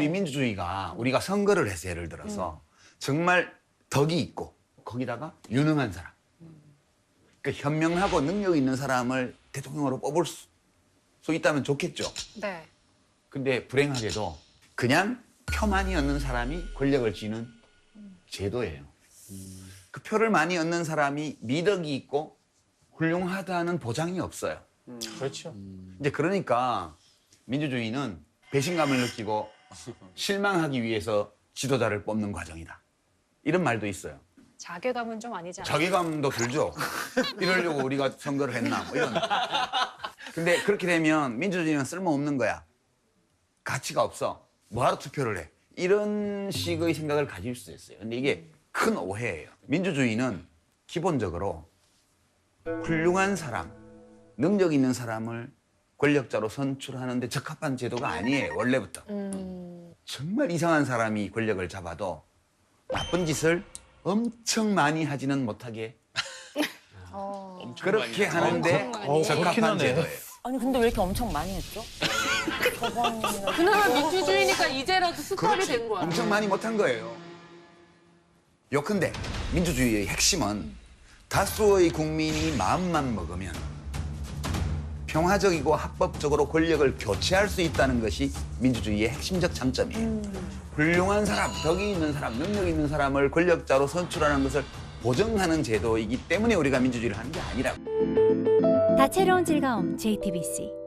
우리 민주주의가 우리가 선거를 해서 예를 들어서 정말 덕이 있고 거기다가 유능한 사람, 그 현명하고 능력 있는 사람을 대통령으로 뽑을 수, 수 있다면 좋겠죠. 네. 근데 불행하게도 그냥 표만이 얻는 사람이 권력을 쥐는 제도예요. 그 표를 많이 얻는 사람이 미덕이 있고 훌륭하다는 보장이 없어요. 그렇죠. 이제 그러니까 민주주의는 배신감을 느끼고 실망하기 위해서 지도자를 뽑는 과정이다. 이런 말도 있어요. 자괴감은 좀 아니지 않아요? 자괴감도 들죠. 이러려고 우리가 선거를 했나 뭐 이런. 근데 그렇게 되면 민주주의는 쓸모없는 거야. 가치가 없어. 뭐하러 투표를 해? 이런 식의 생각을 가질 수 있어요. 근데 이게 큰 오해예요. 민주주의는 기본적으로 훌륭한 사람, 능력 있는 사람을 권력자로 선출하는 데 적합한 제도가 아니에요. 원래부터. 음, 정말 이상한 사람이 권력을 잡아도 나쁜 짓을 엄청 많이 하지는 못하게 어, 그렇게 하는데. 어, 적합한. 제도예요. 아니 근데 왜 이렇게 엄청 많이 했죠? 저번이나 그나마 민주주의니까 이제라도 습관이. 된 거야. 엄청 많이 못한 거예요. 요컨대 민주주의의 핵심은 다수의 국민이 마음만 먹으면 평화적이고 합법적으로 권력을 교체할 수 있다는 것이 민주주의의 핵심적 장점이에요. 훌륭한 사람, 덕이 있는 사람, 능력 있는 사람을 권력자로 선출하는 것을 보정하는 제도이기 때문에 우리가 민주주의를 하는 게 아니라고. 다채로운 즐거움 JTBC